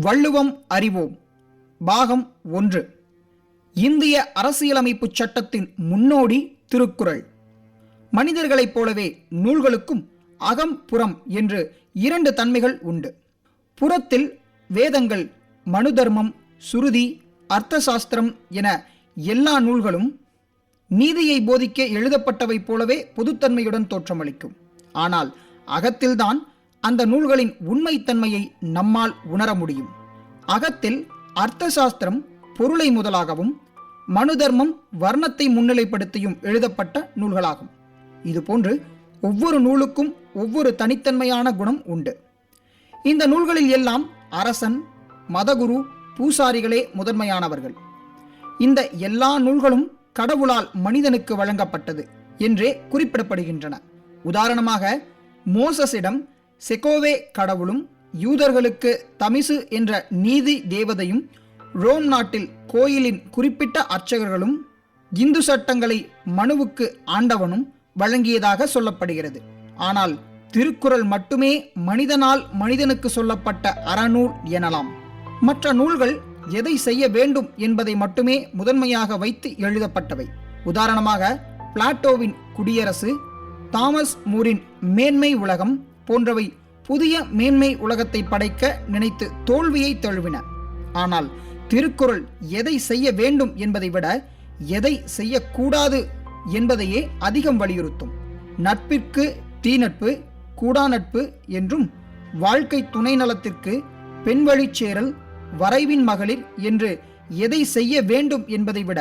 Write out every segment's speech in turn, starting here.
வள்ளுவம் அறிவோம். பாகம் ஒன்று. இந்திய அரசியலமைப்புச் சட்டத்தின் முன்னோடி திருக்குறள். மனிதர்களைப் போலவே நூல்களுக்கும் அகம் புறம் என்று இரண்டு தன்மைகள் உண்டு. புறத்தில் வேதங்கள் மனு தர்மம் சுருதி அர்த்தசாஸ்திரம் என எல்லா நூல்களும் நீதியை போதிக்க எழுதப்பட்டவை போலவே பொதுத்தன்மையுடன் தோற்றமளிக்கும். ஆனால் அகத்தில்தான் அந்த நூல்களின் உண்மைத்தன்மையை நம்மால் உணர முடியும். அகத்தில் அர்த்தசாஸ்திரம் பொருளை முதலாகவும் மனு தர்மம் வர்ணத்தை முன்னிலைப்படுத்தியும் எழுதப்பட்ட நூல்களாகும். இதுபோன்று ஒவ்வொரு நூலுக்கும் ஒவ்வொரு தனித்தன்மையான குணம் உண்டு. இந்த நூல்களில் எல்லாம் அரசன் மதகுரு பூசாரிகளே முதன்மையானவர்கள். இந்த எல்லா நூல்களும் கடவுளால் மனிதனுக்கு வழங்கப்பட்டது என்றே குறிப்பிடப்படுகின்றன. உதாரணமாக மோசஸிடம் செகோவே கடவுளும் யூதர்களுக்கு தமிசு என்ற நீதி தேவதையும் ரோம் நாட்டில் கோயிலின் குறிப்பிட்ட அர்ச்சகர்களும் இந்து சட்டங்களை மனுவுக்கு ஆண்டவனும் வழங்கியதாக சொல்லப்படுகிறது. ஆனால் திருக்குறள் மட்டுமே மனிதனால் மனிதனுக்கு சொல்லப்பட்ட அறநூல் எனலாம். மற்ற நூல்கள் எதை செய்ய வேண்டும் என்பதை மட்டுமே முதன்மையாக வைத்து எழுதப்பட்டவை. உதாரணமாக பிளாட்டோவின் குடியரசு தாமஸ் மூரின் மேன்மை உலகம் போன்றவை புதிய மேன்மை உலகத்தை படைக்க நினைத்து தோல்வியை தழுவின. ஆனால் திருக்குறள் எதை செய்ய வேண்டும் என்பதை விட எதை செய்யக்கூடாது என்பதையே அதிகம் வலியுறுத்தும். நட்பிற்கு தீநட்பு கூடா நட்பு என்றும் வாழ்க்கை துணை நலத்திற்கு பெண் சேரல் வரைவின் மகளிர் என்று எதை செய்ய வேண்டும் என்பதை விட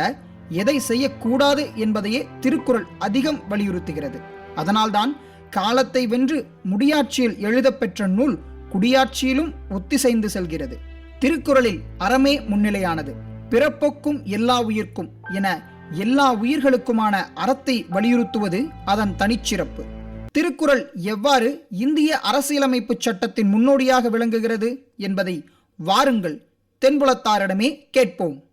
எதை செய்யக்கூடாது என்பதையே திருக்குறள் அதிகம் வலியுறுத்துகிறது. அதனால்தான் காலத்தை வென்று முடியாட்சியில் எழுதப்பெற்ற நூல் குடியாட்சியிலும் ஒத்திசைந்து செல்கிறது. திருக்குறளில் அறமே முன்னிலையானது. பிறப்போக்கும் எல்லா உயிர்க்கும் என எல்லா உயிர்களுக்குமான அறத்தை வலியுறுத்துவது அதன் தனிச்சிறப்பு. திருக்குறள் எவ்வாறு இந்திய அரசியலமைப்பு சட்டத்தின் முன்னோடியாக விளங்குகிறது என்பதை வாருங்கள் தென்புலத்தாரிடமே கேட்போம்.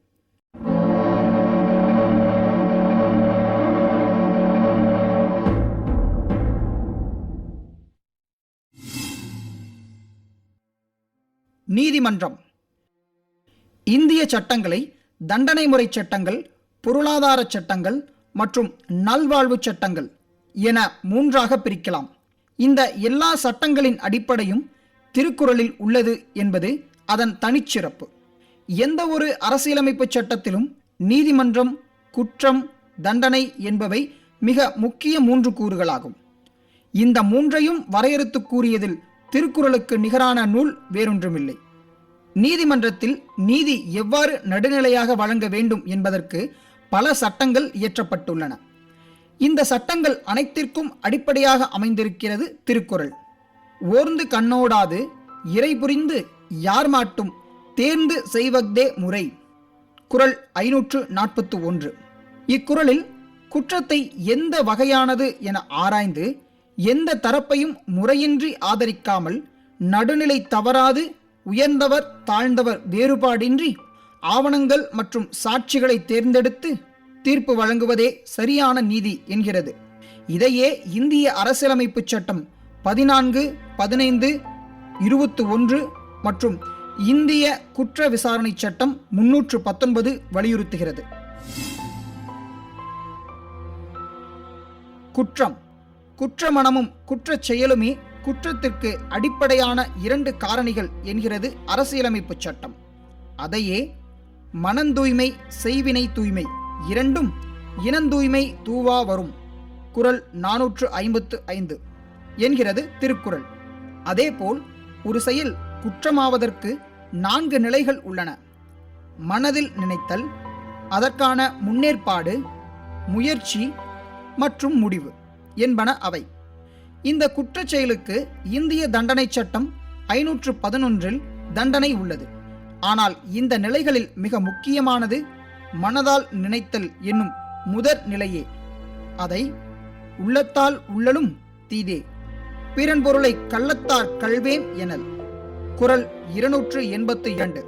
நீதிமன்றம். இந்திய சட்டங்களை தண்டனை முறை சட்டங்கள் பொருளாதார சட்டங்கள் மற்றும் நல்வாழ்வு சட்டங்கள் என மூன்றாக பிரிக்கலாம். இந்த எல்லா சட்டங்களின் அடிப்படையும் திருக்குறளில் உள்ளது என்பது அதன் தனிச்சிறப்பு. எந்த ஒரு அரசியலமைப்பு சட்டத்திலும் நீதிமன்றம் குற்றம் தண்டனை என்பவை மிக முக்கிய மூன்று கூறுகளாகும். இந்த மூன்றையும் வரையறுத்து கூறியதில் திருக்குறளுக்கு நிகரான நூல் வேறொன்றுமில்லை. நீதிமன்றத்தில் நீதி எவ்வாறு நடுநிலையாக வழங்க வேண்டும் என்பதற்கு பல சட்டங்கள் இயற்றப்பட்டுள்ளன. இந்த சட்டங்கள் அனைத்திற்கும் அடிப்படையாக அமைந்திருக்கிறது திருக்குறள். ஓர்ந்து கண்ணோடாது இறை புரிந்து யார் மாட்டும் தேர்ந்து செய்வதே முறை. குரல் ஐநூற்று நாற்பத்து ஒன்று. இக்குறளில் குற்றத்தை எந்த வகையானது என ஆராய்ந்து எந்த தரப்பையும் முறையின்றி ஆதரிக்காமல் நடுநிலை தவறாது உயர்ந்தவர் தாழ்ந்தவர் வேறுபாடின்றி ஆவணங்கள் மற்றும் சாட்சிகளை தேர்ந்தெடுத்து தீர்ப்பு வழங்குவதே சரியான நீதி என்கிறது. இதையே இந்திய அரசியலமைப்பு சட்டம் பதினான்கு பதினைந்து இருபத்தி ஒன்று மற்றும் இந்திய குற்ற விசாரணை சட்டம் முன்னூற்று பத்தொன்பது வலியுறுத்துகிறது. குற்றம். குற்றமனமும் குற்றச் செயலுமே குற்றத்திற்கு அடிப்படையான இரண்டு காரணிகள் என்கிறது அரசியலமைப்பு சட்டம். அதையே மனந்தூய்மை செய்வினை தூய்மை இரண்டும் இனந்தூய்மை தூவா வரும். குறள் நாநூற்று ஐம்பத்து ஐந்து என்கிறது திருக்குறள். அதேபோல் ஒரு செயல் குற்றமாவதற்கு நான்கு நிலைகள் உள்ளன. மனதில் நினைத்தல் அதற்கான முன்னேற்பாடு முயற்சி மற்றும் முடிவு என்பன அவை. இந்த குற்றச் செயலுக்கு இந்திய தண்டனை சட்டம் ஐநூற்று பதினொன்றில் தண்டனை உள்ளது. ஆனால் இந்த நிலைகளில் மிக முக்கியமானது மனதால் நினைத்தல் என்னும் முதற் நிலையே. அதை உள்ளத்தால் உள்ளலும் தீதே. பிறன் பொருளை கள்ளத்தார் கல்வேன் எனல். குரல் இருநூற்று எண்பத்து இரண்டு.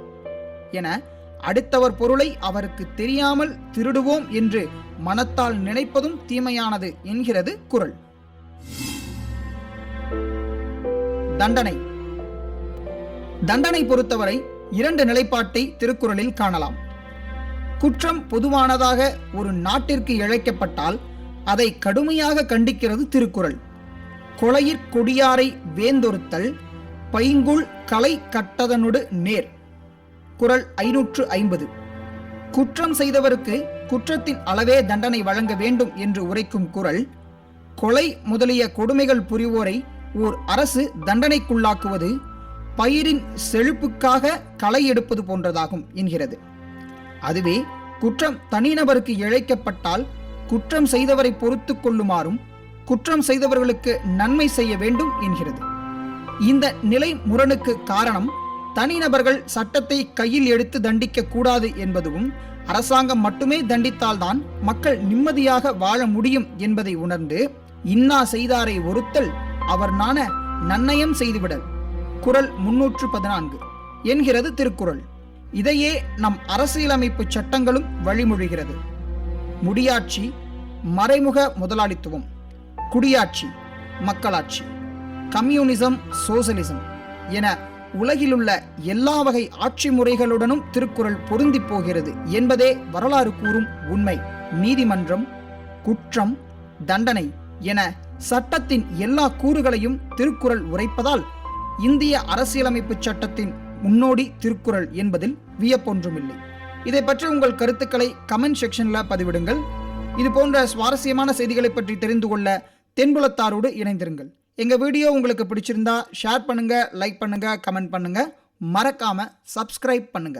என அடுத்தவர் பொருளை அவருக்கு தெரியாமல் திருடுவோம் என்று மனத்தால் நினைப்பதும் தீமையானது என்கிறது குறள் தண்டனை. தண்டனை பொறுத்தவரை இரண்டு நிலைப்பாட்டை திருக்குறளில் காணலாம். குற்றம் பொதுவானதாக ஒரு நாட்டிற்கு இழைக்கப்பட்டால் அதை கடுமையாக கண்டிக்கிறது திருக்குறள். கொலையிற் கொடியாரை வேந்தொருத்தல் பைங்குள் கலை கட்டதனுடு நேர். குரல் ஐநூற்று ஐம்பது. குற்றம் செய்தவருக்கு குற்றத்தின் அளவே தண்டனை வழங்க வேண்டும் என்று உரைக்கும் குரல் கொலை முதலிய கொடுமைகள் புரிவோரை ஓர் அரசு தண்டனைக்குள்ளாக்குவது பயிரின் செழிப்புக்காக களை எடுப்பது போன்றதாகும் என்கிறது. அதுவே குற்றம் தனிநபருக்கு இழைக்கப்பட்டால் குற்றம் செய்தவரை பொறுத்து கொள்ளுமாறும் குற்றம் செய்தவர்களுக்கு நன்மை செய்ய வேண்டும் என்கிறது. இந்த நிலை முரணுக்கு காரணம் தனிநபர்கள் சட்டத்தை கையில் எடுத்து தண்டிக்க கூடாது என்பதும் அரசாங்கம் மட்டுமே தண்டித்தால்தான் மக்கள் நிம்மதியாக வாழ முடியும் என்பதை உணர்ந்து இன்னா செய்தாரை ஒருத்தல் அவர் நாண நன்னயம் செய்துவிடல். குரல் முன்னூற்று பதினான்கு என்கிறது திருக்குறள். இதையே நம் அரசியலமைப்பு சட்டங்களும் வழிமொழிகிறது. முடியாட்சி மறைமுக முதலாளித்துவம். குடியாட்சி மக்களாட்சி. கம்யூனிசம் சோசலிசம் என உலகிலுள்ள எல்லா வகை ஆட்சி முறைகளுடனும் திருக்குறள் பொருந்தி போகிறது என்பதே வரலாறு கூறும் உண்மை. நீதிமன்றம் குற்றம் தண்டனை என சட்டத்தின் எல்லா கூறுகளையும் திருக்குறள் உரைப்பதால் இந்திய அரசியலமைப்பு சட்டத்தின் முன்னோடி திருக்குறள் என்பதில் வியப்பொன்றுமில்லை. இதை பற்றி உங்கள் கருத்துக்களை கமெண்ட் செக்ஷன்ல பதிவிடுங்கள். இது போன்ற சுவாரஸ்யமான செய்திகளை பற்றி தெரிந்து கொள்ள தென்புலத்தாரோடு இணைந்திருங்கள். எங்க வீடியோ உங்களுக்கு பிடிச்சிருந்தா ஷேர் பண்ணுங்க லைக் பண்ணுங்க கமெண்ட் பண்ணுங்க. மறக்காம சப்ஸ்கிரைப் பண்ணுங்க.